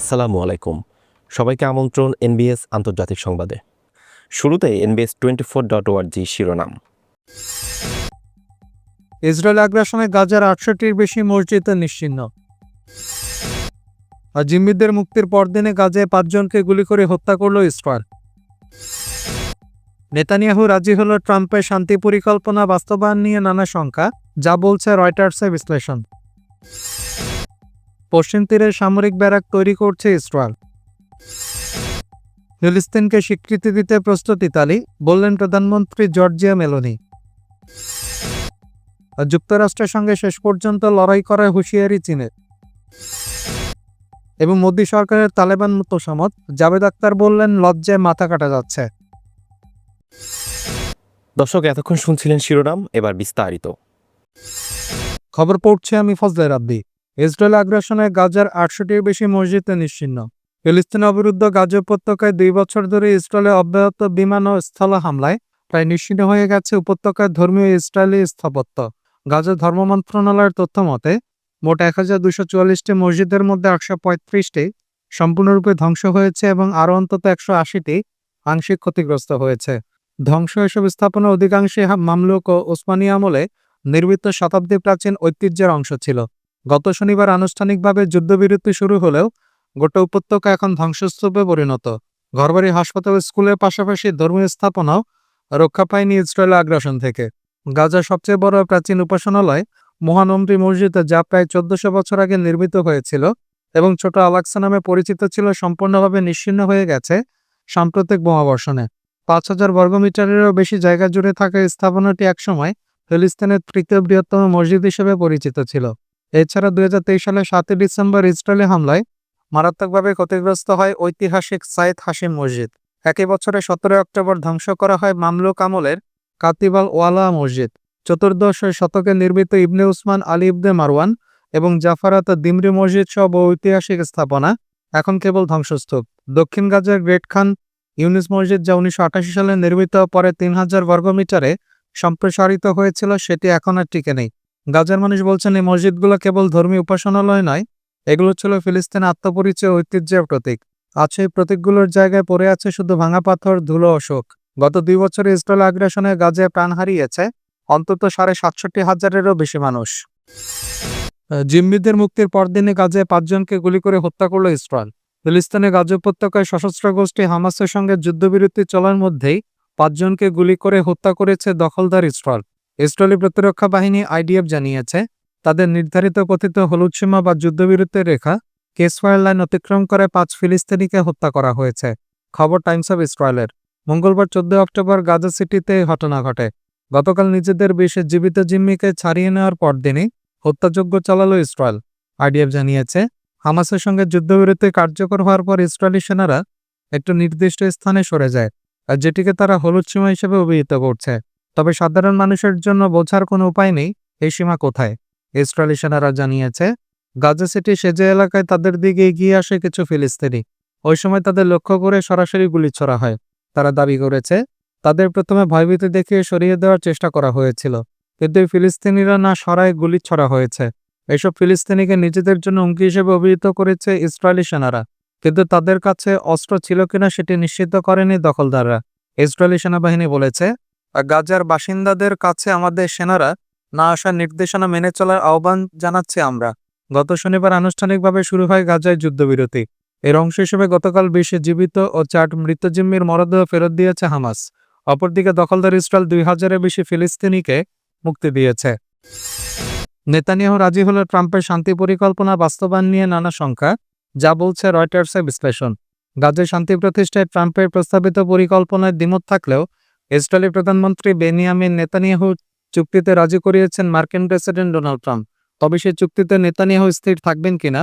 আসসালামু আলাইকুম। সবাইকে আমন্ত্রণ এনবিএস আন্তর্জাতিক সংবাদে। শুরুতে এনবিএস টোয়েন্টি ফোর ডট ওয়ার্জি শিরোনাম। ইসরায়েল আগ্রাসনে গাজার আটষট্টির বেশি মসজিদে নিশ্চিহ্ন। আর জিম্মিদের মুক্তির পরদিনে গাজায় পাঁচজনকে গুলি করে হত্যা করল ইসরায়েল। নেতানিয়াহু রাজি হল ট্রাম্পের শান্তি পরিকল্পনা বাস্তবায়ন নিয়ে নানা শঙ্কা, যা বলছে রয়টার্সের বিশ্লেষণ। পশ্চিম তীরে সামরিক ব্যারাক তৈরি করছে ইসরায়েল। ফিলিস্তিনকে স্বীকৃতি দিতে প্রস্তুত ইতালি বললেন প্রধানমন্ত্রী জর্জিয়া মেলোনি। যুক্তরাষ্ট্রের সঙ্গে শেষ পর্যন্ত লড়াই করার হুঁশিয়ারি চীনের। এবং মোদী সরকারের তালেবান মোতামত জাভেদ আক্তার বললেন লজ্জায় মাথা কাটা যাচ্ছে। দর্শক এতক্ষণ শুনছিলেন শিরোনাম এবার বিস্তারিত। খবর পড়ছে আমি ফজলে রাব্বি। ইসরায়েল আগ্রাসনে গাজার আটশোটির বেশি মসজিদে নিশ্চিহ্ন। ফিলিস্তিন অবিরুদ্ধ গাজা উপত্যকায় দুই বছর ধরে ইসরায়েলের অব্যাহত বিমান ও স্থল হামলায় প্রায় নিশ্চিহ্ন হয়ে গেছে উপত্যকার ধর্মীয় ইসরায়েলি স্থাপত্য। গাজা ধর্ম মন্ত্রণালয়ের তথ্য মতে, মোট এক হাজার দুশো চুয়াল্লিশটি মসজিদের মধ্যে একশো পঁয়ত্রিশটি সম্পূর্ণরূপে ধ্বংস হয়েছে এবং আরও অন্তত একশো আশিটি আংশিক ক্ষতিগ্রস্ত হয়েছে। ধ্বংস এসব স্থাপনা অধিকাংশই হা- মামলুক ও ওসমানী আমলে নির্মিত শতাব্দী প্রাচীন ঐতিহ্যের অংশ ছিল। গত শনিবার আনুষ্ঠানিকভাবে যুদ্ধবিরতি শুরু হলেও গোটা উপত্যকা এখন ধ্বংসস্তূপে পরিণত। ঘরবাড়ি, হাসপাতাল স্কুলের পাশাপাশি ধর্মীয় স্থাপনাও রক্ষা পায়নি ইসরায়েল আগ্রাসন থেকে। গাজার সবচেয়ে বড় প্রাচীন উপাসনালয় মহানম্রী মসজিদে যা প্রায় চোদ্দশো বছর আগে নির্মিত হয়েছিল এবং ছোট আলাক্সা নামে পরিচিত ছিল সম্পূর্ণভাবে নিশ্চিহ্ন হয়ে গেছে সাম্প্রতিক বোমাবর্ষণে। পাঁচ হাজার বর্গমিটারেরও বেশি জায়গা জুড়ে থাকা স্থাপনাটি একসময় ফিলিস্তিনের তৃতীয় বৃহত্তম মসজিদ হিসেবে পরিচিত ছিল। এছাড়া দুই হাজার তেইশ সালে সাতই ডিসেম্বর ইসরায়েলি হামলায় মারাত্মকভাবে ক্ষতিগ্রস্ত হয় ঐতিহাসিক সাইদ হাসিম মসজিদ। একই বছরে সতেরোই অক্টোবর ধ্বংস করা হয় মামলুক আমলের কাতিবাল ওয়ালা মসজিদ। চতুর্দশ শতকে নির্মিত ইবনে উসমান আলী ইবনে মারওয়ান এবং জাফারাত দিমরি মসজিদ সহ ঐতিহাসিক স্থাপনা এখন কেবল ধ্বংসস্তূপ। দক্ষিণ গাজার গ্রেট খান ইউনিস মসজিদ যা উনিশশো আটাশি সালে নির্মিত পরে তিন হাজার বর্গমিটারে সম্প্রসারিত হয়েছিল, সেটি এখন আর টিকে নেই। গাজার মানুষ বলছেন, এই মসজিদগুলো কেবল ধর্মীয় উপাসনালয় নয়, এগুলো ছিল ফিলিস্তিন আত্মপরিচয় ঐতিহ্যের প্রতীক। আছে এই প্রতীকগুলোর জায়গায় পড়ে আছে শুধু ভাঙা পাথর, ধুলো অশোক গত দুই বছরে ইসরায়েল আগ্রাসনে গাজায় প্রাণ হারিয়েছে অন্তত সাড়ে সাতষট্টি হাজারেরও বেশি মানুষ। জিম্মিদের মুক্তির পরদিনে গাজে পাঁচজনকে গুলি করে হত্যা করল ইসরায়েল। ফিলিস্তিনের গাজা উপত্যকায় সশস্ত্র গোষ্ঠী হামাসের সঙ্গে যুদ্ধবিরতি চলার মধ্যেই পাঁচজনকে গুলি করে হত্যা করেছে দখলদার ইসরায়েল। ইসরায়েলি প্রতিরক্ষা বাহিনী আইডিএফ জানিয়েছে, তাদের নির্ধারিত কথিত হলুদ সীমা বা যুদ্ধবিরতির রেখা কেসফায়ার লাইন অতিক্রম করে পাঁচ ফিলিস্তিনিকে হত্যা করা হয়েছে, খবর টাইমস অফ ইসরায়েলের। মঙ্গলবার চোদ্দ অক্টোবর গাজা সিটিতে ঘটনা ঘটে। গতকাল নিজেদের বেশে জীবিত জিম্মিকে ছাড়িয়ে নেওয়ার পরদিনই হত্যাযজ্ঞ চালালো ইসরায়েল। আইডিএফ জানিয়েছে, হামাসের সঙ্গে যুদ্ধবিরতি কার্যকর হওয়ার পর ইসরায়েলি সেনারা একটু নির্দিষ্ট স্থানে সরে যায়, আর যেটিকে তারা হলুদ সীমা হিসেবে অভিহিত করছে। তবে সাধারণ মানুষের জন্য বোঝার কোনো উপায় নেই, এই সীমা কোথায়? ইসরায়েলি সেনারা জানিয়েছে, গাজা সিটি সেজে এলাকায় তাদের দিকে এগিয়ে আসে কিছু ফিলিস্তিনি। ওই সময় তাদের লক্ষ্য করে সরাসরি গুলি ছোড়া হয়। তারা দাবি করেছে, তাদের প্রথমে ভয়ভীতি দেখিয়ে সরিয়ে দেওয়ার চেষ্টা করা হয়েছিল, কিন্তু ফিলিস্তিনিরা না সরায় গুলি ছড়া হয়েছে। এসব ফিলিস্তিনিকে নিজেদের জন্য হুমকি হিসেবে অভিহিত করেছে ইসরায়েলি সেনারা, কিন্তু তাদের কাছে অস্ত্র ছিল কিনা সেটি নিশ্চিত করেনি দখলদাররা। ইসরায়েলি সেনাবাহিনী বলেছে গাজার বাসিন্দাদের কাছে আমাদের সেনারা না আসার নির্দেশনা মেনে চলার আহ্বান জানাচ্ছি আমরা। গত শনিবার আনুষ্ঠানিকভাবে শুরু হয় গাজায় যুদ্ধবিরতি। এর অংশ হিসেবে গতকাল বিশে জীবিত ও চার মৃতজিম্মির মরদেহ ফেরত দিয়েছে হামাস। অপরদিকে দখলদার ইসরায়েল দুই হাজারের বেশি ফিলিস্তিনিকে মুক্তি দিয়েছে। নেতানিয়াহ রাজি হলে ট্রাম্পের শান্তি পরিকল্পনা বাস্তবায়ন নিয়ে নানা শঙ্কা, যা বলছে রয়টার্সের বিশ্লেষণ। গাজায় শান্তি প্রতিষ্ঠায় ট্রাম্পের প্রস্তাবিত পরিকল্পনায় দ্বিমত থাকলেও ইসরায়েলি প্রধানমন্ত্রী বেনিয়ামিন নেতানিয়াহু চুক্তিতে রাজি করিয়েছেন মার্কিন প্রেসিডেন্ট ডোনাল্ড ট্রাম্প। তবে সেই চুক্তিতে নেতানিয়াহু স্থির থাকবেন কিনা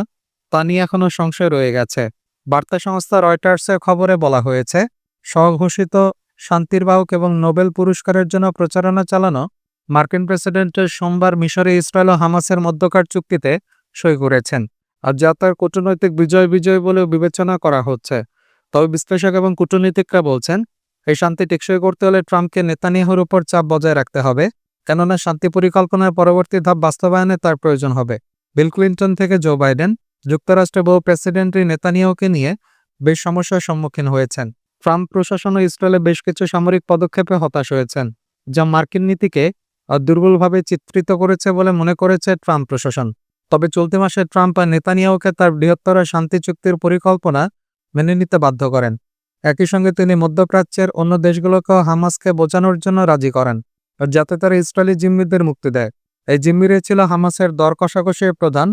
তা নিয়ে এখনও সংশয় রয়ে গেছে। বার্তা সংস্থা রয়টার্সের খবরে বলা হয়েছে, স্বঘোষিত শান্তির বাহক এবং নোবেল পুরস্কারের জন্য প্রচারণা চালানো মার্কিন প্রেসিডেন্টের সোমবার মিশরে ইসরায়েল ও হামাসের মধ্যকার চুক্তিতে সই করেছেন আর যা তার কূটনৈতিক বিজয় বিজয় বলেও বিবেচনা করা হচ্ছে। তবে বিশ্লেষক এবং কূটনীতিকরা বলছেন এই শান্তি টেকসই করতে হলে ট্রাম্পকে নেতানিয়াহুর উপর চাপ বজায় রাখতে হবে, কেননা শান্তি পরিকল্পনার পরবর্তী ধাপ বাস্তবায়নে তার প্রয়োজন হবে। বিল ক্লিন্টন থেকে জো বাইডেন যুক্তরাষ্ট্রের বহু প্রেসিডেন্টই নেতানিয়াহুকে নিয়ে বেশ সমস্যার সম্মুখীন হয়েছেন। ট্রাম্প প্রশাসন ও ইসরায়েলে বেশ কিছু সামরিক পদক্ষেপে হতাশ হয়েছেন, যা মার্কিন নীতিকে দুর্বলভাবে চিত্রিত করেছে বলে মনে করেছে ট্রাম্প প্রশাসন। তবে চলতি মাসে ট্রাম্প আর নেতানিয়াহুকে তার বৃহত্তর শান্তি চুক্তির পরিকল্পনা মেনে নিতে বাধ্য করেন। একই সঙ্গে তিনি মধ্যপ্রাচ্যের অন্য দেশগুলোকেও হামাসকে বোঝানোর জন্য রাজি করেন যাতে তারা ইসরায়েলি জিম্মিদের মুক্তি দেয়। এই জিম্মিরে ছিল হামাসের দর কষাকষির প্রধান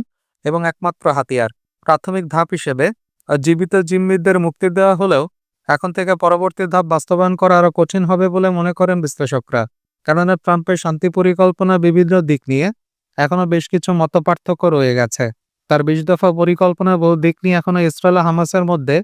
এবং একমাত্র হাতিয়ার। প্রাথমিক ধাপ হিসেবে জীবিত জিম্মিদের মুক্তি দেওয়া হলেও এখন থেকে পরবর্তী ধাপ বাস্তবায়ন করা আরও কঠিন হবে বলে মনে করেন বিশ্লেষকরা। কেননা ট্রাম্পের শান্তি পরিকল্পনা বিভিন্ন দিক নিয়ে এখনও বেশ কিছু মতপার্থক্য রয়ে গেছে। তার বিশ দফা পরিকল্পনা বহু দিক নিয়ে এখনও ইসরায়েল হামাসের মধ্যে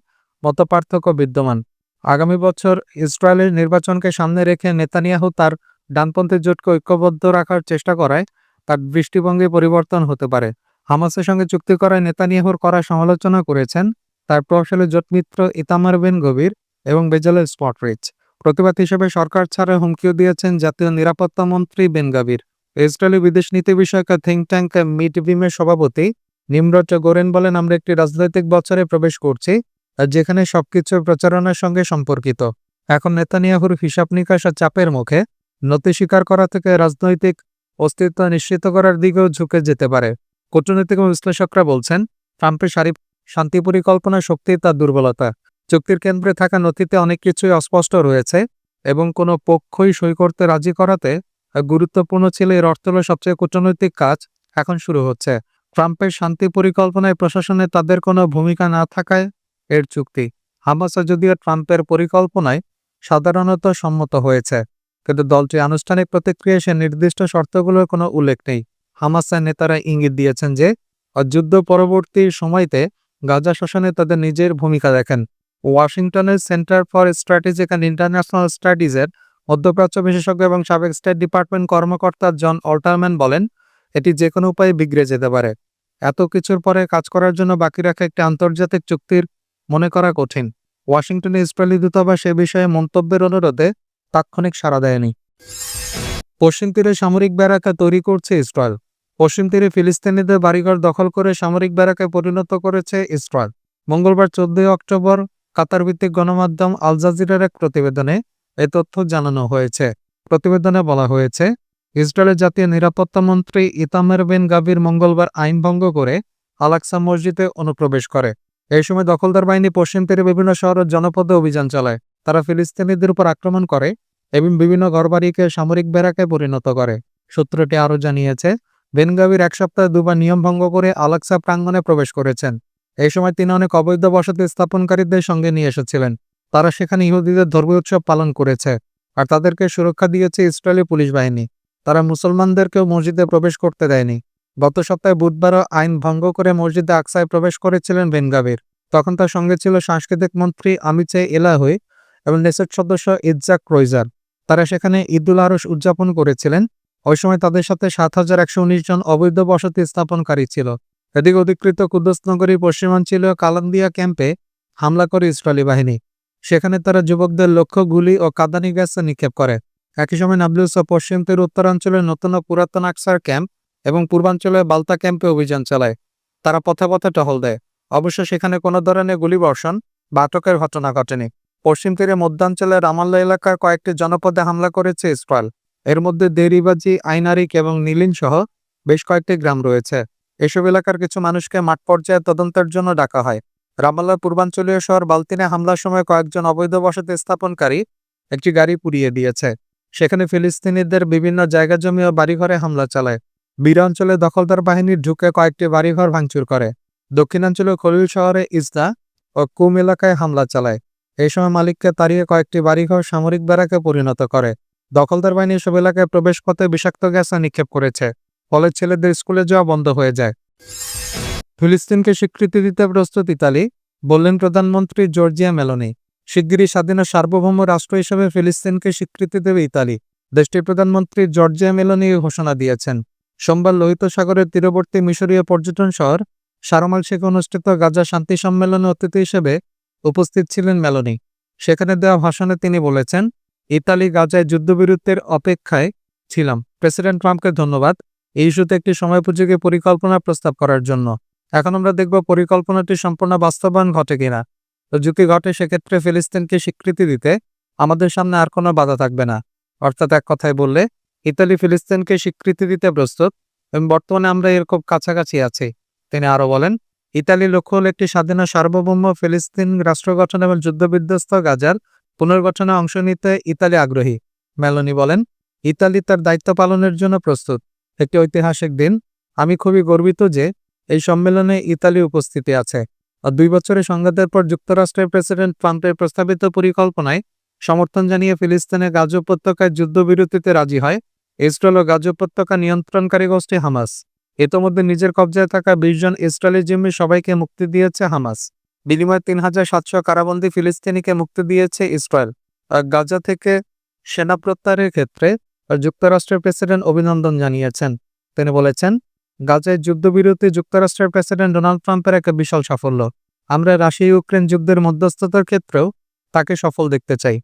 মতপার্থক্য বিদ্যমান। আগামী বছর ইসরায়েলের নির্বাচনকে সামনে রেখে নেতানিয়াহু তার ডানপন্থী জোটকে ঐক্যবদ্ধ রাখার চেষ্টা করায়, তার দৃষ্টিভঙ্গি পরিবর্তন হতে পারে। হামাসের সঙ্গে চুক্তি করায় নেতানিয়াহুর করা সমালোচনা করেছেন তার প্রভাবশালী জোটমিত্র ইতামার বিন গভীর এবং বেজালের স্পটরিচ। প্রতিবাদ হিসেবে সরকার ছাড়া হুমকিও দিয়েছেন জাতীয় নিরাপত্তা মন্ত্রী বেন গাবির ইসরায়েলি বিদেশ নীতি বিষয়ক থিঙ্ক ট্যাঙ্ক মিট বিমের সভাপতি নিমরজ গোরেন বলেন, আমরা একটি রাজনৈতিক বছরে প্রবেশ করছি আর যেখানে সবকিছু প্রচারণার সঙ্গে সম্পর্কিত। এখন নেতানিয়াহুর হিসাব নিকাশ আর চাপের মুখে নতি স্বীকার করা থেকে রাজনৈতিক অস্তিত্ব নিশ্চিত করার দিকেও ঝুঁকে যেতে পারে। কূটনৈতিক বিশ্লেষকরা বলছেন, ট্রাম্পের সারি শান্তি পরিকল্পনা শক্তি তার দুর্বলতা। চুক্তির কেন্দ্রে থাকা নথিতে অনেক কিছুই অস্পষ্ট রয়েছে এবং কোনো পক্ষই সই করতে রাজি করাতে গুরুত্বপূর্ণ ছিল এর অর্থ সবচেয়ে কূটনৈতিক কাজ এখন শুরু হচ্ছে। ট্রাম্পের শান্তি পরিকল্পনায় প্রশাসনে তাদের কোনো ভূমিকা না থাকায় এর চুক্তি। হামাসা যদিও ট্রাম্পের পরিকল্পনায় সাধারণত সম্মত হয়েছে, কিন্তু দলটি আনুষ্ঠানিক প্রতিক্রিয়ায় সে নির্দিষ্ট শর্তগুলোর কোনো উল্লেখ নেই। হামাসের নেতারা ইঙ্গিত দিয়েছেন যে যুদ্ধ পরবর্তী সময়তে গাজা শাসনে তাদের নিজের ভূমিকা দেখেন। ওয়াশিংটনের centre for strategic and international স্টাডিজের মধ্যপ্রাচ্য বিশেষজ্ঞ এবং সাবেক স্টেট ডিপার্টমেন্ট কর্মকর্তা জন অল্টারম্যান বলেন, এটি যে কোনো উপায়ে বিগড়ে যেতে পারে। এত কিছুর পরে কাজ করার জন্য বাকি রাখা একটি আন্তর্জাতিক চুক্তির মনে করা কঠিন। ওয়াশিংটনে ইসরায়েলি দূতাবাস এ বিষয়ে মন্তব্যের অনুরোধে তাৎক্ষণিক সাড়া দেয়নি। পশ্চিম তীরে সামরিক ব্যারাকা তৈরি করছে ইসরায়েল। পশ্চিম তীরে ফিলিস্তিনিদের বাড়িঘর দখল করে সামরিক ব্যারাকে পরিণত করেছে ইসরায়েল। মঙ্গলবার চোদ্দই অক্টোবর কাতার ভিত্তিক গণমাধ্যম আল জাজিরার এক প্রতিবেদনে এ তথ্য জানানো হয়েছে। প্রতিবেদনে বলা হয়েছে, ইসরায়েলের জাতীয় নিরাপত্তা মন্ত্রী ইতামের বিন গাবির মঙ্গলবার আইন ভঙ্গ করে আলাক্সা মসজিদে অনুপ্রবেশ করে। এই সময় দখলদার বাহিনী পশ্চিম তীরে বিভিন্ন শহর ও জনপদে অভিযান চালায়। তারা ফিলিস্তিনিদের উপর আক্রমণ করে এবং বিভিন্ন ঘরবাড়িকে সামরিক ব্যারাকে পরিণত করে। সূত্রটি আরও জানিয়েছে বেনগাবির এক সপ্তাহে দুবার নিয়ম ভঙ্গ করে আলাক্সা প্রাঙ্গণে প্রবেশ করেছেন। এই সময় তিনি অনেক অবৈধ বসতি স্থাপনকারীদের সঙ্গে নিয়ে এসেছিলেন। তারা সেখানে ইহুদিদের ধর্মীয় উৎসব পালন করেছে আর তাদেরকে সুরক্ষা দিয়েছে ইসরায়েলি পুলিশ বাহিনী। তারা মুসলমানদেরকেও মসজিদে প্রবেশ করতে দেয়নি। গত সপ্তাহে বুধবারও আইন ভঙ্গ করে মসজিদে আকসায় প্রবেশ করেছিলেন বেনগাবির। তখন তার সঙ্গে ছিল সাংস্কৃতিক মন্ত্রী আমিচে এলাহুই এবং নেসেট সদস্য ইজ্জাক রইজার। তারা সেখানে ঈদুল আরস উদযাপন করেছিলেন। ওই সময় তাদের সাথে সাত হাজার একশো উনিশ জন অবৈধ বসতি স্থাপনকারী ছিল। এদিকে অধিকৃত কুদ্দুস নগরী পশ্চিমাঞ্চলীয় কালান্দিয়া ক্যাম্পে হামলা করে ইসরায়েলি বাহিনী। সেখানে তারা যুবকদের লক্ষ্য গুলি ও কাদানি গ্যাস নিক্ষেপ করে। একই সময় নাবলুস ও পশ্চিম তীর উত্তরাঞ্চলের নতুন ও পুরাতন আকসার ক্যাম্প এবং পূর্বাঞ্চলে বালতা ক্যাম্পে অভিযান চালায়। তারা পথে পথে টহল দেয়। অবশ্য সেখানে কোনো ধরনের গুলিবর্ষণ বা আটকের ঘটনা ঘটেনি। পশ্চিম তীরে মধ্যাঞ্চলের রামাল্লা এলাকার কয়েকটি জনপদে হামলা করেছে ইসরায়েল। এর মধ্যে দেরিবাজি, আইনারিক এবং নীলিন সহ বেশ কয়েকটি গ্রাম রয়েছে। এসব এলাকার কিছু মানুষকে মাঠ পর্যায়ে তদন্তের জন্য ডাকা হয়। রামাল্লার পূর্বাঞ্চলীয় শহর বালতিনে হামলার সময় কয়েকজন অবৈধ বসতি স্থাপনকারী একটি গাড়ি পুড়িয়ে দিয়েছে। সেখানে ফিলিস্তিনিদের বিভিন্ন জায়গা জমি ও বাড়িঘরে হামলা চালায়। বীর অঞ্চলে দখলদার বাহিনীর ঢুকে কয়েকটি বাড়িঘর ভাঙচুর করে। দক্ষিণাঞ্চলীয় খলিল শহরে ইসদা ও কুম এলাকায় হামলা চালায়। এই সময় মালিককে তাড়িয়ে কয়েকটি বাড়িঘর সামরিক ব্যারাকে পরিণত করে। দখলদার বাহিনী সব এলাকায় প্রবেশ পথে বিষাক্ত গ্যাস নিক্ষেপ করেছে, ফলে ছেলেদের স্কুলে যাওয়া বন্ধ হয়ে যায়। ফিলিস্তিনকে স্বীকৃতি দিতে প্রস্তুত ইতালি, বললেন প্রধানমন্ত্রী জর্জিয়া মেলোনি। শিগগিরই স্বাধীন সার্বভৌম রাষ্ট্র হিসেবে ফিলিস্তিনকে স্বীকৃতি দেবে ইতালি। দেশটির প্রধানমন্ত্রী জর্জিয়া মেলোনি ঘোষণা দিয়েছেন। সোমবার লোহিত সাগরের তীরবর্তী মিশরীয় পর্যটন শহর সারমাল শেখে অনুষ্ঠিত গাজা শান্তি সম্মেলনে অতিথি হিসেবে উপস্থিত ছিলেন মেলোনি। সেখানে দেওয়া ভাষণে তিনি বলেছেন, ইতালি গাজায় যুদ্ধবিরতির অপেক্ষায় ছিলাম। প্রেসিডেন্ট ট্রাম্পকে ধন্যবাদ। এই ইস্যুতে একটি সময়োপযোগী পরিকল্পনা প্রস্তাব করার জন্য। এখন আমরা দেখব পরিকল্পনাটি সম্পূর্ণ বাস্তবায়ন ঘটে কিনা। যদি ঘটে সেক্ষেত্রে ফিলিস্তিনকে স্বীকৃতি দিতে আমাদের সামনে আর কোনো বাধা থাকবে না। অর্থাৎ এক কথায় বললে ইতালি ফিলিস্তিনকে স্বীকৃতি দিতে প্রস্তুত। এবং বর্তমানে আমরা এর খুব কাছাকাছি আছি। তিনি আরও বলেন, ইতালি লক্ষ্য হল একটি স্বাধীন সার্বভৌম ফিলিস্তিন রাষ্ট্র গঠন এবং যুদ্ধবিধ্বস্ত গাজার পুনর্গঠনে অংশ নিতে ইতালি আগ্রহী। মেলোনি বলেন, ইতালি তার দায়িত্ব পালনের জন্য প্রস্তুত। একটি ঐতিহাসিক দিন। আমি খুবই গর্বিত যে এই সম্মেলনে ইতালি উপস্থিতি আছে। আর দুই বছরের সংঘাতের পর যুক্তরাষ্ট্রের প্রেসিডেন্ট ট্রাম্পের প্রস্তাবিত পরিকল্পনায় সমর্থন জানিয়ে ফিলিস্তিনের গাজ উপত্যকায় যুদ্ধবিরতিতে রাজি হয় ইসরায়েল ও গাজ উপত্যকা নিয়ন্ত্রণকারী গোষ্ঠী হামাস। ইতোমধ্যে নিজের কবজায় থাকা বিশ জন ইসরায়েলি জিম্মি সবাইকে মুক্তি দিয়েছে হামাস। বিনিময়ে তিন হাজার সাতশো কারাবন্দী ফিলিস্তিনিকে মুক্তি দিয়েছে ইসরায়েল। গাজা থেকে সেনা প্রত্যাহারের ক্ষেত্রে যুক্তরাষ্ট্রের প্রেসিডেন্ট অভিনন্দন জানিয়েছেন। তিনি বলেছেন, গাজায় যুদ্ধবিরতি যুক্তরাষ্ট্রের প্রেসিডেন্ট ডোনাল্ড ট্রাম্পের একটা বিশাল সাফল্য। আমরা রাশিয়া ইউক্রেন যুদ্ধের মধ্যস্থতার ক্ষেত্রেও তাকে সফল দেখতে চাই।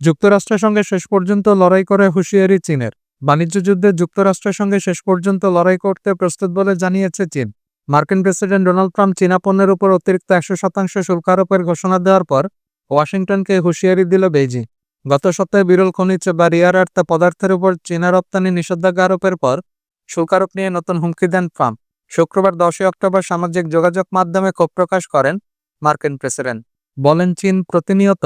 যুক্তরাষ্ট্রের সঙ্গে শেষ পর্যন্ত লড়াই করে হুঁশিয়ারি চীনের। বাণিজ্য যুদ্ধে যুক্তরাষ্ট্রের সঙ্গে শেষ পর্যন্ত লড়াই করতে প্রস্তুত বলে জানিয়েছে চীন। মার্কিন প্রেসিডেন্ট ডোনাল্ড ট্রাম্প চীনা পণ্যের উপর অতিরিক্ত একশো শতাংশ শুল্ক আরোপের ঘোষণা দেওয়ার পর ওয়াশিংটনকে হুঁশিয়ারি দিল বেইজিং। গত সপ্তাহে বিরল খনিজ বা রিয়ার আর্থ পদার্থের উপর চীনা রপ্তানি নিষেধাজ্ঞা আরোপের পর শুল্ক আরোপ নিয়ে নতুন হুমকি দেন ট্রাম্প। শুক্রবার দশই অক্টোবর সামাজিক যোগাযোগ মাধ্যমে ক্ষোভ প্রকাশ করেন মার্কিন প্রেসিডেন্ট। বলেন, চীন প্রতিনিয়ত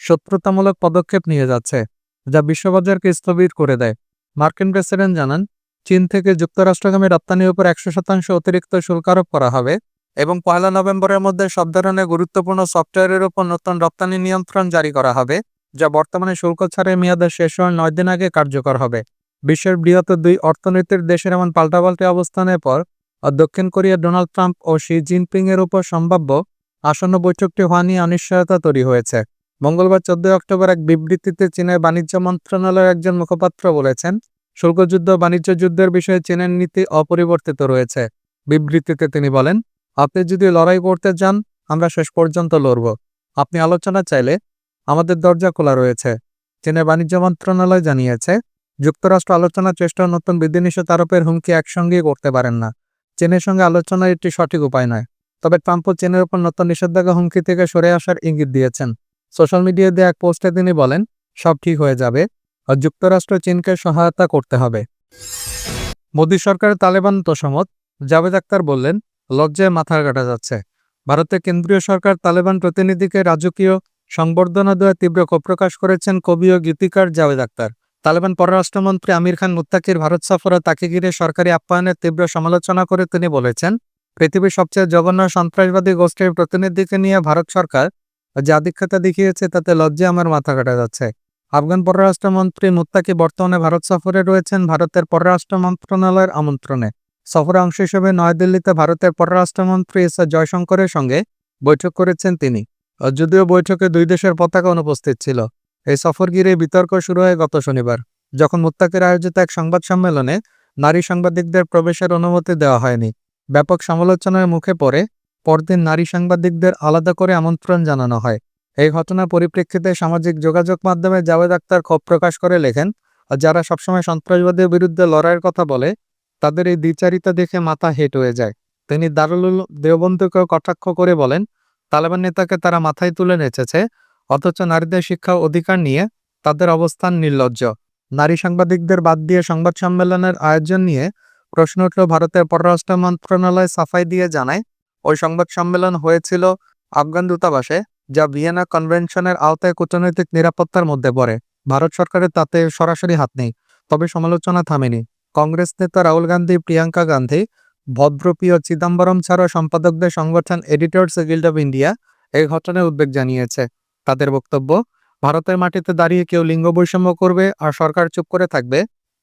শত্রুতামূলক পদক্ষেপ নিয়ে যাচ্ছে, যা বিশ্ববাজারকে স্থবির করে দেয়। মার্কিন প্রেসিডেন্ট জানান, চীন থেকে যুক্তরাষ্ট্রগামী রপ্তানির উপর একশো শতাংশ অতিরিক্ত শুল্ক আরোপ করা হবে এবং পয়লা নভেম্বরের মধ্যে সব ধরনের গুরুত্বপূর্ণ সফটওয়্যারের উপর নতুন রপ্তানি নিয়ন্ত্রণ জারি করা হবে, যা বর্তমানে শুল্ক ছাড়ের মেয়াদে শেষ হওয়ার নয় দিন আগে কার্যকর হবে। বিশ্বের বৃহত্তর দুই অর্থনীতির দেশের এমন পাল্টাপাল্টি অবস্থানের পর, দক্ষিণ কোরিয়া ডোনাল্ড ট্রাম্প ও শি জিনপিং এর উপর সম্ভাব্য আসন্ন বৈঠকটি হওয়া নিয়ে অনিশ্চয়তা তৈরি হয়েছে। মঙ্গলবার চোদ্দই অক্টোবর এক বিবৃতিতে চীনের বাণিজ্য মন্ত্রণালয়ের একজন মুখপাত্র বলেছেন, শুল্কযুদ্ধ বাণিজ্য যুদ্ধের বিষয়ে চীনের নীতি অপরিবর্তিত রয়েছে। বিবৃতিতে তিনি বলেন, আপনি যদি লড়াই করতে চান আমরা শেষ পর্যন্ত লড়ব। আপনি আলোচনা চাইলে আমাদের দরজা খোলা রয়েছে। চীনের বাণিজ্য মন্ত্রণালয় জানিয়েছে, যুক্তরাষ্ট্র আলোচনার চেষ্টা নতুন বিধিনিষেধ আরোপের হুমকি একসঙ্গেই করতে পারেন না। চীনের সঙ্গে আলোচনার একটি সঠিক উপায় নয়। তবে ট্রাম্পও চীনের উপর নতুন নিষেধাজ্ঞা হুমকি থেকে সরে আসার ইঙ্গিত দিয়েছেন। সোশ্যাল দেওয়া এক পোস্টে তিনি বলেন, সব ঠিক হয়ে যাবে আর যুক্তরাষ্ট্র চীনকে সহায়তা করতে হবে। মোদী সরকারের তালেবান তোষমত জাভেদ আক্তার বললেন, লজ্জায় মাথা কাটা যাচ্ছে। ভারতের কেন্দ্রীয় সরকার তালেবান প্রতিনিধিকে রাজকীয় সংবর্ধনা দেওয়ার তীব্র ক্ষোভ প্রকাশ করেছেন কবি ও গীতিকার জাভেদ আক্তার তালেবান পররাষ্ট্রমন্ত্রী আমির খান মুত্তাকির ভারত সফরে তাকে ঘিরে সরকারি আপ্যায়নের তীব্র সমালোচনা করে তিনি বলেছেন, পৃথিবীর সবচেয়ে জঘন্য সন্ত্রাসবাদী গোষ্ঠীর প্রতিনিধিকে নিয়ে ভারত সরকার যে আধিক্ষতা দেখিয়েছে তাতে লজ্জায় আমার মাথা কাটা যাচ্ছে। আফগান পররাষ্ট্রমন্ত্রী মুত্তাকি বর্তমানে ভারত সফরে রয়েছেন ভারতের পররাষ্ট্র মন্ত্রণালয়ের আমন্ত্রণে। সফরে অংশ হিসেবে নয়াদিল্লিতে ভারতের পররাষ্ট্রমন্ত্রী এস এস জয়শঙ্করের সঙ্গে বৈঠক করেছেন তিনি। যদিও বৈঠকে দুই দেশের পতাকা অনুপস্থিত ছিল, এই সফর ঘিরে বিতর্ক শুরু হয় গত শনিবার, যখন মুত্তাকের আয়োজিত এক সংবাদ সম্মেলনে নারী সাংবাদিকদের প্রবেশের অনুমতি দেওয়া হয়নি। ব্যাপক সমালোচনার মুখে পড়ে পরদিন নারী সাংবাদিকদের আলাদা করে আমন্ত্রণ জানানো হয়। এই ঘটনার পরিপ্রেক্ষিতে সামাজিক যোগাযোগ মাধ্যমে জাভেদ আক্তার ক্ষোভ প্রকাশ করে লেখেন, যারা সবসময় সন্ত্রাসবাদের বিরুদ্ধে লড়াইয়ের কথা বলে, তাদের এই দ্বিচারিতা দেখে মাথা হেট হয়ে যায়। তিনি দারুল দেওবন্দকেও কটাক্ষ করে বলেন, তালেবান নেতাকে তারা মাথায় তুলে নেচেছে, অথচ নারীদের শিক্ষা অধিকার নিয়ে তাদের অবস্থান নির্লজ্জ। নারী সাংবাদিকদের বাদ দিয়ে সংবাদ সম্মেলনের আয়োজন নিয়ে প্রশ্ন উঠল ভারতের পররাষ্ট্র মন্ত্রণালয় সাফাই দিয়ে জানায় ওই সংবাদ সম্মেলন হয়েছিল আফগান দূতাবাসে, যা ভিয়েনা কনভেনশনের আওতায় কূটনৈতিক নিরাপত্তার মধ্যে পড়ে। ভারত সরকারের তাতে সরাসরি হাত নেই, তবে সমালোচনা থামেনি। কংগ্রেস নেতা রাহুল গান্ধী, প্রিয়াঙ্কা গান্ধী, ভদ্রপ্রিয় চিদম্বরম ছাড়াও সম্পাদকদের সংগঠন এডিটর্স গিল্ড অব ইন্ডিয়া এই ঘটনায় উদ্বেগ জানিয়েছে। তাদের বক্তব্য, ভারতের মাটিতে দাঁড়িয়ে কেউ লিঙ্গ বৈষম্য করবে আর সরকার চুপ করে থাকবে,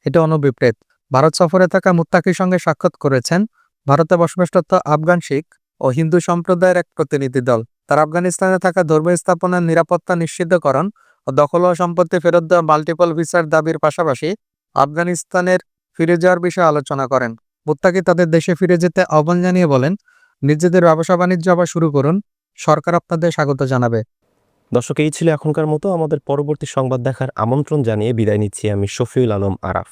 এটা অনভিপ্রেত। ভারত সফরে থাকা মুত্তাকির সঙ্গে সাক্ষাৎ করেছেন ভারতে বসবাসরত আফগান শিখ ও হিন্দু সম্প্রদায়ের এক প্রতিনিধি দল। তার আফগানিস্তানে থাকা ধর্মীয় স্থাপনার নিরাপত্তা নিশ্চিতকরণ ও দখল ও সম্পত্তি ফেরত দেওয়া মাল্টিপল ভিসার দাবির পাশাপাশি আফগানিস্তানের ফিরে যাওয়ার বিষয়ে আলোচনা করেন। মুত্তাকি তাদের দেশে ফিরে যেতে আহ্বান জানিয়ে বলেন, নিজেদের ব্যবসা বাণিজ্য আবার শুরু করুন, সরকার আপনাদের স্বাগত জানাবে। দর্শক, এই ছিল এখনকার মতো। আমাদের পরবর্তী সংবাদ দেখার আমন্ত্রণ জানিয়ে বিদায় নিচ্ছি আমি শফিউল আলম আরাফ।